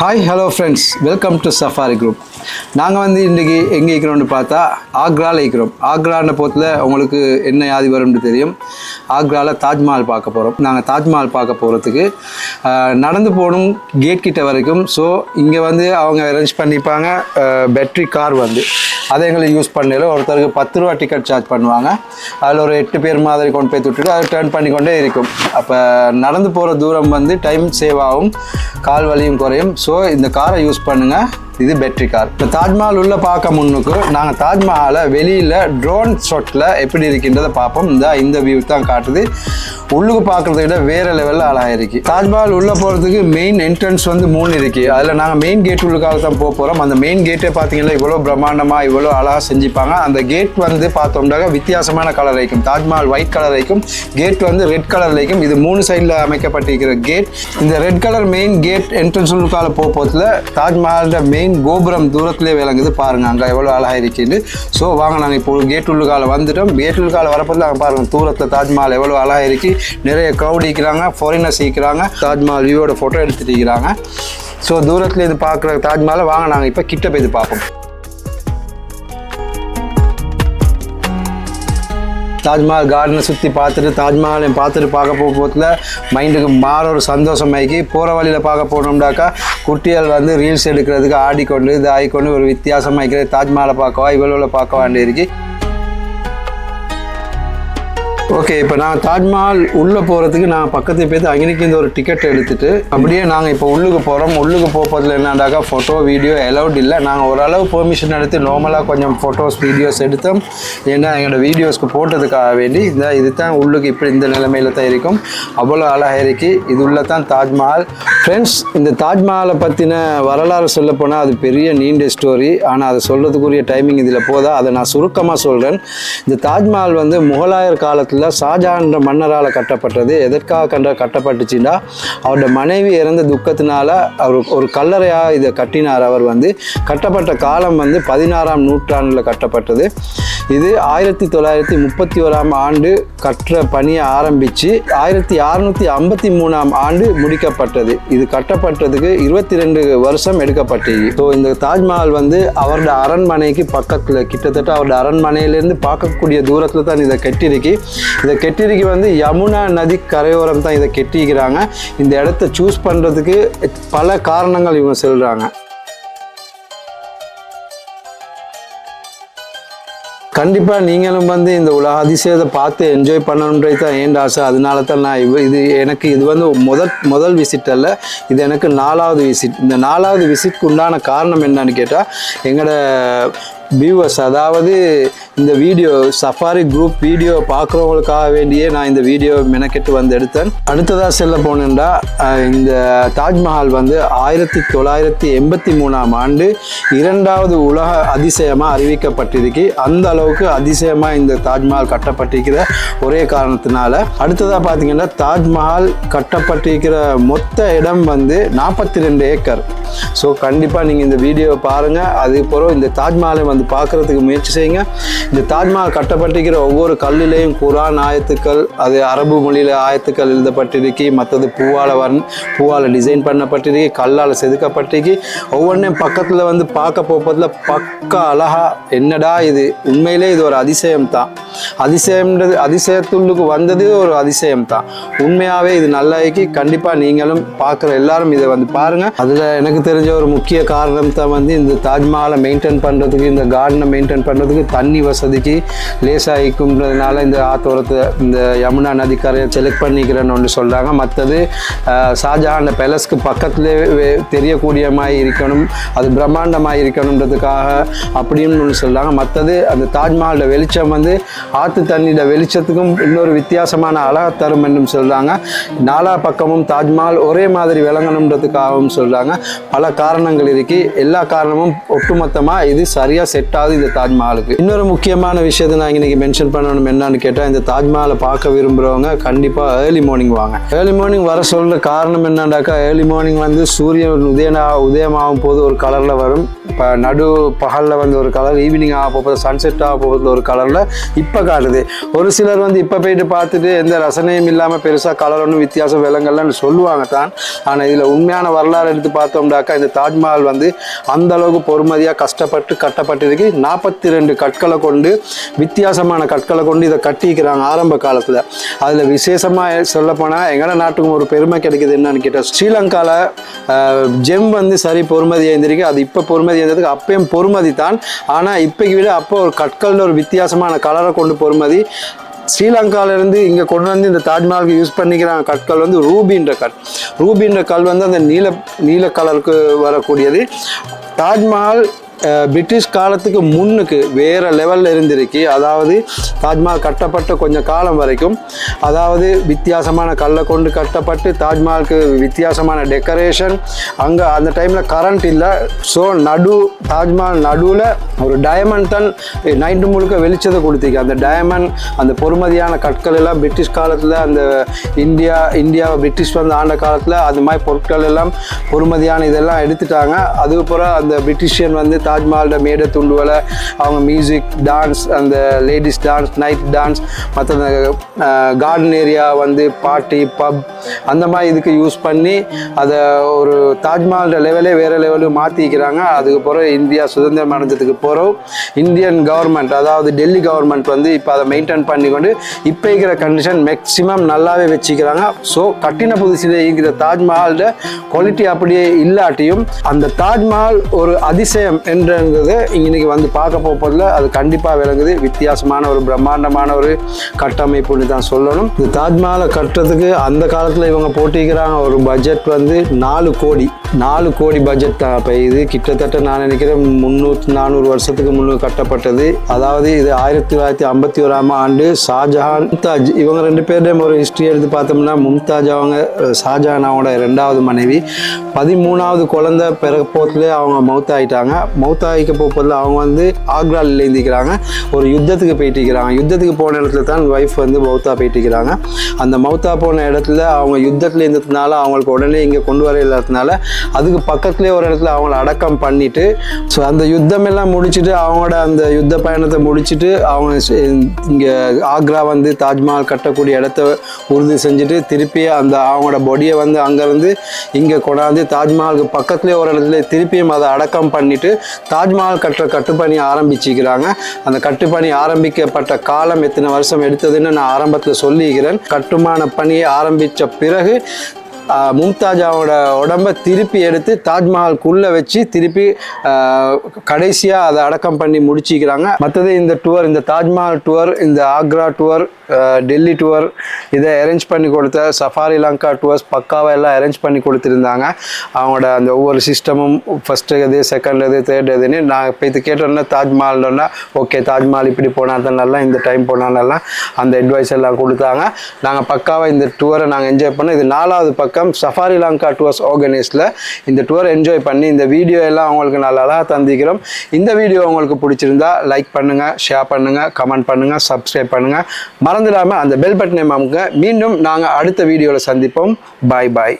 Hi hello friends welcome to safari group நாங்கள் வந்து இன்றைக்கி எங்கே இருக்கிறோம்னு பார்த்தா ஆக்ராவில் இருக்கிறோம். ஆக்ரான போத்தில் உங்களுக்கு என்ன யாதி வரும்னு தெரியும். ஆக்ராவில் தாஜ்மஹால் பார்க்க போகிறோம் நாங்கள் தாஜ்மஹால் பார்க்க போகிறதுக்கு நடந்து போகணும் கேட் கிட்ட வரைக்கும். ஸோ இங்கே வந்து அவங்க அரேஞ்ச் பண்ணிப்பாங்க பேட்ரி கார் வந்து. அதை எங்களுக்கு யூஸ் பண்ணல ஒருத்தருக்கு பத்து ரூபா டிக்கெட் சார்ஜ் பண்ணுவாங்க. அதில் ஒரு எட்டு பேர் மாதிரி கொண்டு போய் விட்டுட்டு அதை டேர்ன் பண்ணிக்கொண்டே இருக்கும். அப்போ நடந்து போகிற தூரம் வந்து டைம் சேவ் ஆகும். கால் வலியும் குறையும். ஸோ ஸோ இந்த காரை யூஸ் பண்ணுங்கள் இது பேட்டரி கார் இப்போ தாஜ்மஹால் உள்ள பார்க்க முன்னுக்கு நாங்கள் தாஜ்மஹாலை வெளியில் ட்ரோன் ஷாட்டில் எப்படி இருக்கின்றதை பார்ப்போம். இந்த இந்த வியூ தான் காட்டுது. உள்ளுக்கு பார்க்குறத விட வேறு லெவலில் அழகாக இருக்கு. தாஜ்மஹால் உள்ளே போகிறதுக்கு மெயின் என்ட்ரன்ஸ் வந்து மூணு இருக்கு. அதில் நாங்கள் மெயின் கேட் உள்ளுக்காக தான் போக போகிறோம் அந்த மெயின் கேட்டே பார்த்தீங்கன்னா இவ்வளோ பிரம்மாண்டமாக இவ்வளோ அழகாக செஞ்சுப்பாங்க. அந்த கேட் வந்து பார்த்தோம்னாக்க வித்தியாசமான கலர் வைக்கும். தாஜ்மஹால் ஒயிட் கலர் வைக்கும். கேட் வந்து ரெட் கலர் வைக்கும். இது மூணு சைடில் அமைக்கப்பட்டிருக்கிற கேட் இந்த red colour main gate entrance உள்ளுக்காக போக போகிறதுல தாஜ்மஹாலோட மெயின் கோபுரம் தூரத்திலே விளங்குது. பாருங்க அங்கே எவ்வளோ அழகாக இருக்குன்னு. ஸோ வாங்க நாங்கள் இப்போ கேட் உள்ளுக்கால வந்துட்டோம். கேட் உள்ளுக்கால வரப்போது அங்கே பாருங்க தூரத்தில் தாஜ்மஹால் எவ்வளோ அழகாக இருக்கு. நிறைய க்ரௌட் இருக்கிறாங்க ஃபாரினர்ஸ் இருக்கிறாங்க. தாஜ்மஹால் வியூவோட ஃபோட்டோ எடுத்துட்டு இருக்கிறாங்க. ஸோ தூரத்தில் இது பார்க்குற தாஜ்மஹாலை வாங்க நாங்கள் இப்போ கிட்ட போய் இது பார்ப்போம். தாஜ்மஹால் கார்டனை சுற்றி பார்த்துட்டு தாஜ்மஹாலை பார்த்துட்டு பார்க்க போக போதில் மைண்டுக்கு மாற ஒரு சந்தோஷமாக்கி போகிற வழியில் பார்க்க போனோம்னாக்கா குட்டிகள் வந்து ரீல்ஸ் எடுக்கிறதுக்கு ஆடிக்கொண்டு இது ஆகிக்கொண்டு ஒரு வித்தியாசமாக இருக்கிறது தாஜ்மஹாலை பார்க்கவா இவ்வளோ பார்க்க வேண்டியிருக்கு ஓகே இப்போ நான் தாஜ்மஹால் உள்ளே போகிறதுக்கு நான் பக்கத்து போய் அங்கே இந்த ஒரு டிக்கெட் எடுத்துட்டு அப்படியே நாங்கள் இப்போ உள்ளுக்கு போகிறோம் உள்ளுக்கு போகிறதுல என்னடாக்கா ஃபோட்டோ வீடியோ அலௌட் இல்லை. நாங்கள் ஓரளவு பெர்மிஷன் எடுத்து நார்மலாக கொஞ்சம் ஃபோட்டோஸ் வீடியோஸ் எடுத்தோம். ஏன்னா எங்களோட வீடியோஸ்க்கு போட்டதுக்காக வேண்டி இந்த இது தான் உள்ளுக்கு இப்படி இந்த நிலைமையில தான் இருக்கும். அவ்வளோ அழகாக இருக்கு இது உள்ள தான் தாஜ்மஹால் ஃப்ரெண்ட்ஸ் இந்த தாஜ்மஹாலை பற்றின வரலாறு சொல்ல போனால் அது பெரிய நீண்ட ஸ்டோரி ஆனால் அதை சொல்கிறதுக்குரிய டைமிங் இதில் போதா அதை நான் சுருக்கமாக சொல்கிறேன் இந்த தாஜ்மஹால் வந்து முகலாயர் காலத்தில் ஷாஜஹான்ற மன்னரால் கட்டப்பட்டது. எதற்காக கண்ட கட்டப்பட்டுச்சுன்னா அவரோட மனைவி இறந்த துக்கத்தினால அவர் ஒரு கல்லறையாக இதை கட்டினார். அவர் வந்து கட்டப்பட்ட காலம் வந்து பதினாறாம் நூற்றாண்டில் கட்டப்பட்டது. இது ஆயிரத்தி தொள்ளாயிரத்தி முப்பத்தி ஓராம் ஆண்டு கற்ற பணியை ஆரம்பித்து ஆயிரத்தி அறுநூற்றி ஐம்பத்தி மூணாம் ஆண்டு முடிக்கப்பட்டது. இது கட்டப்பட்டதுக்கு இருபத்தி ரெண்டு வருஷம் எடுக்கப்பட்டது. ஸோ இந்த தாஜ்மஹால் வந்து அவரோட அரண்மனைக்கு பக்கத்தில் கிட்டத்தட்ட அவரோட அரண்மனையிலேருந்து பார்க்கக்கூடிய தூரத்தில் தான் இதை கட்டியிருக்கு. இதை கெட்டிருக்கு வந்து யமுனா நதி கரையோரம் தான் இதை கெட்டிக்கிறாங்க. இந்த இடத்த சூஸ் பண்ணுறதுக்கு பல காரணங்கள் இவங்க சொல்கிறாங்க கண்டிப்பாக நீங்களும் வந்து இந்த உலக அதிசயத்தை பார்த்து என்ஜாய் பண்ணணுன்றது தான் ஏன் ஆசை? அதனால தான் நான் இவ் இது எனக்கு இது வந்து முதல் முதல் விசிட் அல்ல. இது எனக்கு நாலாவது விசிட் இந்த நாலாவது விசிட்க்கு உண்டான காரணம் என்னன்னு கேட்டால் எங்களோட வியூவர்ஸ் அதாவது இந்த வீடியோ சஃபாரி குரூப் வீடியோ பார்க்குறவங்களுக்காக வேண்டியே நான் இந்த வீடியோ மெனக்கெட்டு வந்து எடுத்தேன். அடுத்ததாக செல்ல போனேன்டா இந்த தாஜ்மஹால் வந்து ஆயிரத்தி தொள்ளாயிரத்தி எண்பத்தி மூணாம் ஆண்டு இரண்டாவது உலக அதிசயமாக அறிவிக்கப்பட்டிருக்கு. அந்த அளவுக்கு அதிசயமாக இந்த தாஜ்மஹால் கட்டப்பட்டிருக்கிற ஒரே காரணத்தினால. அடுத்ததாக பார்த்தீங்கன்னா தாஜ்மஹால் கட்டப்பட்டிருக்கிற மொத்த இடம் வந்து நாற்பத்தி ரெண்டு ஏக்கர். ஸோ கண்டிப்பாக நீங்கள் இந்த வீடியோவை பாருங்கள் அதுக்கப்புறம் இந்த தாஜ்மஹாலை வந்து பார்க்குறதுக்கு முயற்சி செய்யுங்க. இந்த தாஜ்மஹால் கட்டப்பட்டிருக்கிற ஒவ்வொரு கல்லிலையும் குரான் ஆயத்துக்கள் அது அரபு மொழியில் ஆயத்துக்கள் எழுதப்பட்டிருக்கு மற்றது பூவால் வர்ண் பூவால் டிசைன் பண்ணப்பட்டிருக்கு கல்லால் செதுக்கப்பட்டிருக்கு. ஒவ்வொன்றையும் பக்கத்தில் வந்து பார்க்க போகிறதுல பக்கா அழகா என்னடா இது? உண்மையிலே இது ஒரு அதிசயம் தான் அதிசயம்ன்றது அதிசயத்துள்ளுக்கு வந்தது ஒரு அதிசயம் தான் உண்மையாகவே இது நல்லாக்கி கண்டிப்பாக நீங்களும் பார்க்குற எல்லாரும் இதை வந்து பாருங்கள் அதில் எனக்கு தெரிஞ்ச ஒரு முக்கிய காரணம் தான் வந்து இந்த தாஜ்மஹாலை மெயின்டைன் பண்ணுறதுக்கு இந்த கார்டனை மெயின்டைன் பண்ணுறதுக்கு தண்ணி வசதிக்கு லேசாகிக்கும்ன்றதுனால இந்த ஆத்தோரத்தை இந்த யமுனா நதிக்கரையை செலக்ட் பண்ணிக்கிறேன்னு ஒன்று சொல்கிறாங்க மற்றது ஷாஜஹான் பேலஸ்க்கு பக்கத்துலேயே வே- தெரியக்கூடிய மாதிரி இருக்கணும் அது பிரம்மாண்டமாக இருக்கணுன்றதுக்காக அப்படின்னு ஒன்று சொல்கிறாங்க மற்றது அந்த தாஜ்மஹாலோட வெளிச்சம் வந்து ஆற்று தண்ணியோட வெளிச்சத்துக்கும் இன்னொரு வித்தியாசமான அழகை தரும் என்றும் சொல்கிறாங்க நாலா பக்கமும் தாஜ்மஹால் ஒரே மாதிரி விளங்கணுன்றதுக்காகவும் சொல்கிறாங்க பல காரணங்கள் இருக்கு. எல்லா காரணமும் ஒட்டுமொத்தமாக இது சரியாக செட் ஆகுது இந்த தாஜ்மஹாலுக்கு. இன்னொரு முக்கியமான விஷயத்தை நான் இன்னைக்கு மென்ஷன் பண்ணணும் என்னன்னு கேட்டால் இந்த தாஜ்மஹாலை பார்க்க விரும்புகிறவங்க கண்டிப்பாக ஏர்லி மார்னிங் வாங்க. ஏர்லி மார்னிங் வர சொல்கிற காரணம் என்னண்டாக்கா ஏர்லி மார்னிங் வந்து சூரியன் உதயனா உதயமாகும் போது ஒரு கலரில் வரும். இப்போ நடு பகலில் வந்து ஒரு கலர் ஈவினிங் ஆக போகிறது சன்செட் ஆக போகுது ஒரு கலரில் இப்போ காட்டுது. ஒரு சிலர் வந்து இப்போ போயிட்டு பார்த்துட்டு எந்த ரசனையும் இல்லாமல் பெருசாக கலர் ஒன்றும் வித்தியாசம் விலங்கல்லன்னு சொல்லுவாங்க தான். ஆனால் இதில் உண்மையான வரலாறு எடுத்து பார்த்தோம்னாக்கா இந்த தாஜ்மஹால் வந்து அந்த அளவுக்கு பொறுமதியாக கஷ்டப்பட்டு கட்டப்பட்டிருக்கு. நாற்பத்தி ரெண்டு கற்களை கொண்டு வித்தியாசமான கற்களை கொண்டு இதை கட்டிக்கிறாங்க ஆரம்ப காலத்தில். அதில் விசேஷமாக சொல்லப்போனால் எங்கட நாட்டுக்கும் ஒரு பெருமை கிடைக்குது என்னன்னு கேட்டால் ஸ்ரீலங்காவில் ஜெம் வந்து சரி பொறுமதி எழுந்திருக்கு அது இப்போ பொறுமதி அப்படிங்கிறதுக்கு அப்பயும் பொறுமதி தான். ஆனால் இப்போக்கு விட அப்போ ஒரு கற்கள்னு ஒரு வித்தியாசமான கலரை கொண்டு பொறுமதி. ஸ்ரீலங்காவிலேருந்து இங்கே கொண்டு வந்து இந்த தாஜ்மஹாலுக்கு யூஸ் பண்ணிக்கிறாங்க கற்கள் வந்து ரூபின்ற கல். ரூபின்ற கல் வந்து அந்த நீல நீல கலருக்கு வரக்கூடியது. தாஜ்மஹால் பிரிட்டிஷ் காலத்துக்கு முன்னுக்கு வேறு லெவலில் இருந்திருக்கு. அதாவது தாஜ்மஹால் கட்டப்பட்ட கொஞ்சம் காலம் வரைக்கும். அதாவது வித்தியாசமான கல்லை கொண்டு கட்டப்பட்டு தாஜ்மஹாலுக்கு வித்தியாசமான டெக்கரேஷன் அங்கே அந்த டைமில் கரண்ட் இல்லை. ஸோ நடு தாஜ்மஹால் நடுவில் ஒரு டயமண்ட் தான் நைட்டு முழுக்க வெளிச்சத்தை கொடுத்திருக்கு. அந்த டயமண்ட் அந்த பொறுமதியான கற்கள் எல்லாம் பிரிட்டிஷ் காலத்தில் அந்த இந்தியா இந்தியாவை பிரிட்டிஷ் வந்து ஆண்ட காலத்தில் அது மாதிரி பொருட்கள் எல்லாம் பொறுமதியான இதெல்லாம் எடுத்துட்டாங்க. அதுக்கப்புறம் அந்த பிரிட்டிஷியன் வந்து தாஜ்மஹாலோட மேடை துண்டுவலை அவங்க மியூசிக் டான்ஸ் அந்த லேடிஸ் டான்ஸ் நைட் டான்ஸ் மற்ற கார்டன் ஏரியா வந்து பார்ட்டி பப் அந்த மாதிரி இதுக்கு யூஸ் பண்ணி அதை ஒரு தாஜ்மஹாலோட லெவலே வேறு லெவலில் மாற்றிக்கிறாங்க அதுக்கப்புறம் இந்தியா சுதந்திரம் அடைஞ்சதுக்கு பிறகு இந்தியன் கவர்மெண்ட் அதாவது டெல்லி கவர்மெண்ட் வந்து இப்போ அதை மெயின்டைன் பண்ணி கொண்டு இப்போ இருக்கிற கண்டிஷன் மேக்ஸிமம் நல்லாவே வச்சுக்கிறாங்க. ஸோ கட்டின புதுசில் இருக்கிற தாஜ்மஹாலோட குவாலிட்டி அப்படியே இல்லாட்டியும் அந்த தாஜ்மஹால் ஒரு அதிசயம் என்றது இன்னைக்கு வந்து பார்க்க போகிறதுல அது கண்டிப்பாக விளங்குது. வித்தியாசமான ஒரு பிரம்மாண்டமான ஒரு கட்டமைப்புன்னு தான் சொல்லணும். இந்த தாஜ்மஹாலை கட்டுறதுக்கு அந்த காலத்தில் இவங்க போட்டிக்கிறாங்க ஒரு பட்ஜெட் வந்து நாலு கோடி. நாலு கோடி பட்ஜெட் தான் இப்போ இது கிட்டத்தட்ட நான் நினைக்கிறேன் முந்நூற்றி நானூறு வருஷத்துக்கு முன்னே கட்டப்பட்டது. அதாவது இது ஆயிரத்தி தொள்ளாயிரத்தி ஐம்பத்தி ஓராம் ஆண்டு ஷாஜஹான் மும்தாஜ். இவங்க ரெண்டு பேருடைய ஒரு ஹிஸ்ட்ரி எடுத்து பார்த்தோம்னா மும்தாஜ் அவங்க ஷாஜஹான் அவங்களோட ரெண்டாவது மனைவி. பதிமூணாவது குழந்தை பிறப்போத்துலேயே அவங்க மவுத் ஆகிட்டாங்க மவுத் ஆகிக்க போகிறதுல அவங்க வந்து ஆக்ராவில் எழுந்திக்கிறாங்க ஒரு யுத்தத்துக்கு போயிட்டிருக்கிறாங்க. யுத்தத்துக்கு போன இடத்துல தான் ஒய்ஃப் வந்து மௌத்தா போயிட்டு இருக்கிறாங்க அந்த மௌத்தா போன இடத்துல அவங்க யுத்தத்தில் இருந்ததுனால அவங்களுக்கு உடனே இங்கே கொண்டு வர இல்லாததுனால அதுக்கு பக்கத்துலேயே ஒரு இடத்துல அவங்கள அடக்கம் பண்ணிட்டு ஸோ அந்த யுத்தம் எல்லாம் முடிச்சுட்டு அவங்களோட அந்த யுத்த பயணத்தை முடிச்சுட்டு அவங்க இங்கே ஆக்ரா வந்து தாஜ்மஹால் கட்டக்கூடிய இடத்த உறுதி செஞ்சுட்டு திருப்பி அந்த அவங்களோட பொடியை வந்து அங்கேருந்து இங்கே கொண்டாந்து தாஜ்மஹாலுக்கு பக்கத்துலேயே ஒரு இடத்துல திருப்பியும் அதை அடக்கம் பண்ணிட்டு தாஜ்மஹால் கட்டுற கட்டுப்பணி ஆரம்பிச்சிக்கிறாங்க. அந்த கட்டுப்பணி ஆரம்பிக்கப்பட்ட காலம் எத்தனை வருஷம் எடுத்ததுன்னு நான் ஆரம்பத்தில் சொல்லிக்கிறேன். கட்டுமான பணியை ஆரம்பித்த பிறகு மும்தாஜாவோட உடம்ப திருப்பி எடுத்து தாஜ்மஹால்குள்ளே வச்சு திருப்பி கடைசியாக அதை அடக்கம் பண்ணி முடிச்சிக்கிறாங்க. மற்றது இந்த டூர் இந்த தாஜ்மஹால் டூர் இந்த ஆக்ரா டூர் டெல்லி டூர் இதை அரேஞ்ச் பண்ணி கொடுத்த சஃபாரி லங்கா டூர்ஸ் பக்காவாக எல்லாம் அரேஞ்ச் பண்ணி கொடுத்துருந்தாங்க. அவங்களோட அந்த ஒவ்வொரு சிஸ்டமும் ஃபஸ்ட்டு எது செகண்ட் எது தேர்ட் எதுன்னு நான் இப்போ இது கேட்டோன்னா தாஜ்மஹால்னா ஓகே தாஜ்மஹால் இப்படி போனால் தான் நல்லா இந்த டைம் போனால் நல்லா அந்த அட்வைஸ் எல்லாம் கொடுத்தாங்க. நாங்கள் பக்காவாக இந்த டூரை நாங்கள் என்ஜாய் பண்ணோம். இது நாலாவது பக்கம் சஃபாரி லங்கா டூர்ஸ் ஆர்கனைஸில் இந்த டூரை என்ஜாய் பண்ணி இந்த வீடியோ எல்லாம் அவங்களுக்கு நல்லா அழகாக தந்திக்கிறோம். இந்த வீடியோ உங்களுக்கு பிடிச்சிருந்தா லைக் பண்ணுங்கள் ஷேர் பண்ணுங்கள் கமெண்ட் பண்ணுங்கள் சப்ஸ்கிரைப் பண்ணுங்கள் மறந்துடாமல் அந்த பெல் பட்டனை அமுங்க மீண்டும் நாங்கள் அடுத்த வீடியோவில் சந்திப்போம். பாய் பாய்